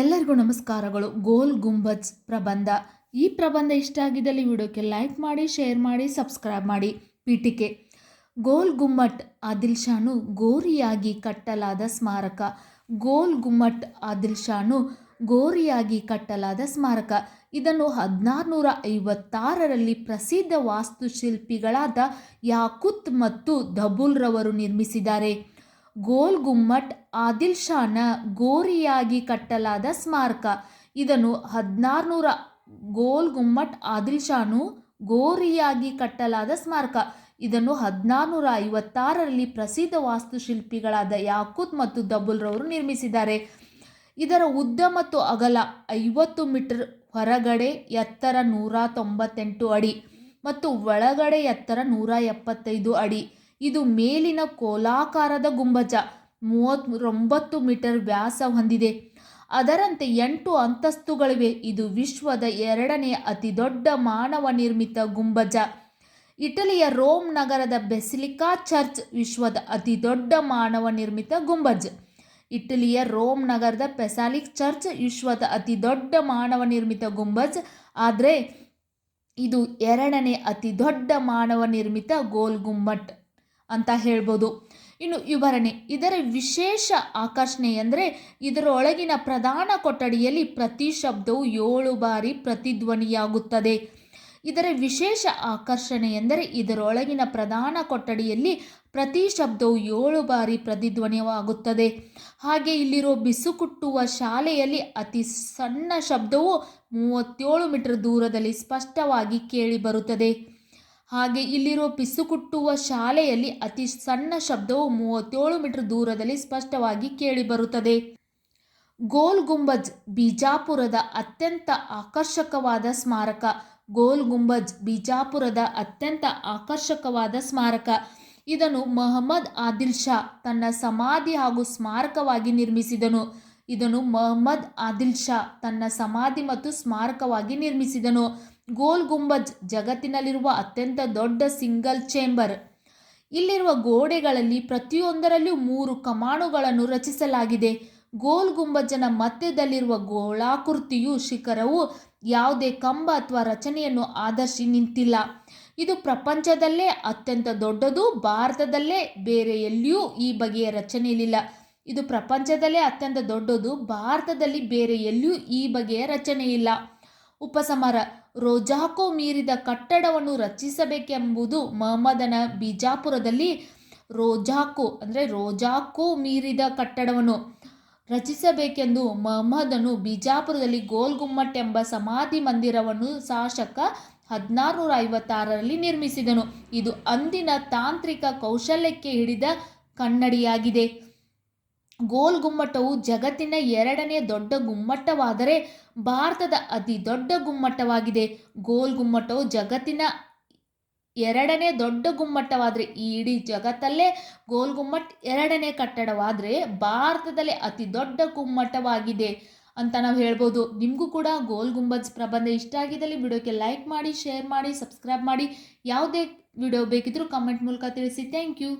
ಎಲ್ಲರಿಗೂ ನಮಸ್ಕಾರಗಳು. ಗೋಲ್ ಗುಂಬಜ್ ಪ್ರಬಂಧ. ಈ ಪ್ರಬಂಧ ಇಷ್ಟ ಆಗಿದ್ದಲ್ಲಿ ವಿಡಿಯೋಕ್ಕೆ ಲೈಕ್ ಮಾಡಿ, ಶೇರ್ ಮಾಡಿ, ಸಬ್ಸ್ಕ್ರೈಬ್ ಮಾಡಿ. ಪೀಠಿಕೆ. ಗೋಲ್ ಗುಮ್ಮಟ್ ಆದಿಲ್ ಶಾನು ಗೋರಿಯಾಗಿ ಕಟ್ಟಲಾದ ಸ್ಮಾರಕ. ಗೋಲ್ ಗುಮ್ಮಟ್ ಆದಿಲ್ ಶಾನು ಗೋರಿಯಾಗಿ ಕಟ್ಟಲಾದ ಸ್ಮಾರಕ. ಇದನ್ನು ಹದಿನಾರುನೂರ ಐವತ್ತಾರರಲ್ಲಿ ಪ್ರಸಿದ್ಧ ವಾಸ್ತುಶಿಲ್ಪಿಗಳಾದ ಯಾಕುತ್ ಮತ್ತು ಧಬುಲ್ರವರು ನಿರ್ಮಿಸಿದ್ದಾರೆ. ಗೋಲ್ ಗುಮ್ಮಟ್ ಆದಿಲ್ ಶಾನ ಗೋರಿಯಾಗಿ ಕಟ್ಟಲಾದ ಸ್ಮಾರಕ. ಇದನ್ನು ಹದಿನಾರುನೂರ ಗೋಲ್ ಗುಮ್ಮಟ್ ಆದಿಲ್ ಶಾನು ಗೋರಿಯಾಗಿ ಕಟ್ಟಲಾದ ಸ್ಮಾರಕ. ಇದನ್ನು ಹದಿನಾರುನೂರ ಐವತ್ತಾರರಲ್ಲಿ ಪ್ರಸಿದ್ಧ ವಾಸ್ತುಶಿಲ್ಪಿಗಳಾದ ಯಾಕೂತ್ ಮತ್ತು ದಬುಲ್ರವರು ನಿರ್ಮಿಸಿದ್ದಾರೆ. ಇದರ ಉದ್ದ ಮತ್ತು ಅಗಲ ಐವತ್ತು ಮೀಟರ್, ಹೊರಗಡೆ ಎತ್ತರ ನೂರ ತೊಂಬತ್ತೆಂಟು ಅಡಿ ಮತ್ತು ಒಳಗಡೆ ಎತ್ತರ ನೂರ ಎಪ್ಪತ್ತೈದು ಅಡಿ. ಇದು ಮೇಲಿನ ಕೋಲಾಕಾರದ ಗುಂಬಜ ಮೂವತ್ತೊಂಬತ್ತು ಮೀಟರ್ ವ್ಯಾಸ ಹೊಂದಿದೆ. ಅದರಂತೆ ಎಂಟು ಅಂತಸ್ತುಗಳಿವೆ. ಇದು ವಿಶ್ವದ ಎರಡನೇ ಅತಿ ದೊಡ್ಡ ಮಾನವ ನಿರ್ಮಿತ ಗುಂಬಜ. ಇಟಲಿಯ ರೋಮ್ ನಗರದ ಬೆಸಿಲಿಕಾ ಚರ್ಚ್ ವಿಶ್ವದ ಅತಿ ದೊಡ್ಡ ಮಾನವ ನಿರ್ಮಿತ ಗುಂಬಜ್. ಇಟಲಿಯ ರೋಮ್ ನಗರದ ಪೆಸಾಲಿಕ್ ಚರ್ಚ್ ವಿಶ್ವದ ಅತಿ ದೊಡ್ಡ ಮಾನವ ನಿರ್ಮಿತ ಗುಂಬಜ್. ಆದರೆ ಇದು ಎರಡನೇ ಅತಿ ದೊಡ್ಡ ಮಾನವ ನಿರ್ಮಿತ ಗೋಲ್ ಗುಮ್ಮಟ್. ಅಂತ ಹೇಳ್ಬೋದು. ಇನ್ನು ವಿವರಣೆ, ಇದರ ವಿಶೇಷ ಆಕರ್ಷಣೆ ಅಂದರೆ ಇದರೊಳಗಿನ ಪ್ರಧಾನ ಕೊಠಡಿಯಲ್ಲಿ ಪ್ರತಿ ಶಬ್ದವು ಏಳು ಬಾರಿ ಪ್ರತಿಧ್ವನಿಯಾಗುತ್ತದೆ. ಇದರ ವಿಶೇಷ ಆಕರ್ಷಣೆ ಎಂದರೆ ಇದರೊಳಗಿನ ಪ್ರಧಾನ ಕೊಠಡಿಯಲ್ಲಿ ಪ್ರತಿ ಶಬ್ದವು ಏಳು ಬಾರಿ ಪ್ರತಿಧ್ವನಿಯಾಗುತ್ತದೆ. ಹಾಗೆ ಇಲ್ಲಿರೋ ಬಿಸುಕುಟ್ಟುವ ಶಾಲೆಯಲ್ಲಿ ಅತಿ ಸಣ್ಣ ಶಬ್ದವು ಮೂವತ್ತೇಳು ಮೀಟರ್ ದೂರದಲ್ಲಿ ಸ್ಪಷ್ಟವಾಗಿ ಕೇಳಿಬರುತ್ತದೆ ಹಾಗೆ ಇಲ್ಲಿರೋ ಪಿಸುಕುಟ್ಟುವ ಶಾಲೆಯಲ್ಲಿ ಅತಿ ಸಣ್ಣ ಶಬ್ದವು ಮೂವತ್ತೇಳು ಮೀಟರ್ ದೂರದಲ್ಲಿ ಸ್ಪಷ್ಟವಾಗಿ ಕೇಳಿಬರುತ್ತದೆ. ಗೋಲ್ ಗುಂಬಜ್ ಬಿಜಾಪುರದ ಅತ್ಯಂತ ಆಕರ್ಷಕವಾದ ಸ್ಮಾರಕ. ಗೋಲ್ ಗುಂಬಜ್ ಬಿಜಾಪುರದ ಅತ್ಯಂತ ಆಕರ್ಷಕವಾದ ಸ್ಮಾರಕ. ಇದನ್ನು ಮೊಹಮ್ಮದ್ ಆದಿಲ್ ಶಾ ತನ್ನ ಸಮಾಧಿ ಹಾಗೂ ಸ್ಮಾರಕವಾಗಿ ನಿರ್ಮಿಸಿದನು. ಇದನ್ನು ಮೊಹಮ್ಮದ್ ಆದಿಲ್ ಶಾ ತನ್ನ ಸಮಾಧಿ ಮತ್ತು ಸ್ಮಾರಕವಾಗಿ ನಿರ್ಮಿಸಿದನು. ಗೋಲ್ ಗುಂಬಜ್ ಜಗತ್ತಿನಲ್ಲಿರುವ ಅತ್ಯಂತ ದೊಡ್ಡ ಸಿಂಗಲ್ ಚೇಂಬರ್. ಇಲ್ಲಿರುವ ಗೋಡೆಗಳಲ್ಲಿ ಪ್ರತಿಯೊಂದರಲ್ಲೂ ಮೂರು ಕಮಾನುಗಳನ್ನು ರಚಿಸಲಾಗಿದೆ. ಗೋಲ್ ಗುಂಬಜ್ಜನ ಮಧ್ಯದಲ್ಲಿರುವ ಗೋಳಾಕೃತಿಯು ಶಿಖರವು ಯಾವುದೇ ಕಂಬ ಅಥವಾ ರಚನೆಯನ್ನು ಆಧರಿಸಿ ನಿಂತಿಲ್ಲ. ಇದು ಪ್ರಪಂಚದಲ್ಲೇ ಅತ್ಯಂತ ದೊಡ್ಡದು, ಭಾರತದಲ್ಲೇ ಬೇರೆ ಎಲ್ಲಿಯೂ ಈ ಬಗೆಯ ರಚನೆಯಿಲ್ಲ ಇದು ಪ್ರಪಂಚದಲ್ಲೇ ಅತ್ಯಂತ ದೊಡ್ಡದು, ಭಾರತದಲ್ಲಿ ಬೇರೆ ಎಲ್ಲಿಯೂ ಈ ಬಗೆಯ ರಚನೆ ಇಲ್ಲ. ಉಪಸಮರ, ರೋಜಾಕೋ ಮೀರಿದ ಕಟ್ಟಡವನ್ನು ರಚಿಸಬೇಕೆಂಬುದು ಮಹಮ್ಮದನ ಬಿಜಾಪುರದಲ್ಲಿ ರೋಜಾಕೋ, ಅಂದರೆ ರೋಜಾಕೋ ಮೀರಿದ ಕಟ್ಟಡವನ್ನು ರಚಿಸಬೇಕೆಂದು ಮಹಮ್ಮದನು ಬಿಜಾಪುರದಲ್ಲಿ ಗೋಲ್ ಗುಮ್ಮಟ್ ಎಂಬ ಸಮಾಧಿ ಮಂದಿರವನ್ನು ಶಾಸಕ ಹದಿನಾರುನೂರ ಐವತ್ತಾರರಲ್ಲಿ ನಿರ್ಮಿಸಿದನು. ಇದು ಅಂದಿನ ತಾಂತ್ರಿಕ ಕೌಶಲ್ಯಕ್ಕೆ ಹಿಡಿದ ಕನ್ನಡಿಯಾಗಿದೆ. ಗೋಲ್ ಗುಮ್ಮಟವು ಜಗತ್ತಿನ ಎರಡನೇ ದೊಡ್ಡ ಗುಮ್ಮಟವಾದರೆ ಭಾರತದ ಅತಿ ದೊಡ್ಡ ಗುಮ್ಮಟವಾಗಿದೆ. ಗೋಲ್ ಗುಮ್ಮಟವು ಜಗತ್ತಿನ ಎರಡನೇ ದೊಡ್ಡ ಗುಮ್ಮಟವಾದರೆ ಈ ಇಡೀ ಜಗತ್ತಲ್ಲೇ ಗೋಲ್ ಗುಮ್ಮಟ್ ಎರಡನೇ ಕಟ್ಟಡವಾದರೆ ಭಾರತದಲ್ಲೇ ಅತಿ ದೊಡ್ಡ ಗುಮ್ಮಟವಾಗಿದೆ ಅಂತ ನಾವು ಹೇಳ್ಬೋದು. ನಿಮಗೂ ಕೂಡ ಗೋಲ್ ಗುಂಬಜ್ ಪ್ರಬಂಧ ಇಷ್ಟ ಆಗಿದ್ದಲ್ಲಿ ವಿಡಿಯೋಕ್ಕೆ ಲೈಕ್ ಮಾಡಿ, ಶೇರ್ ಮಾಡಿ, ಸಬ್ಸ್ಕ್ರೈಬ್ ಮಾಡಿ. ಯಾವುದೇ ವಿಡಿಯೋ ಬೇಕಿದ್ರೂ ಕಮೆಂಟ್ ಮೂಲಕ ತಿಳಿಸಿ. Thank you.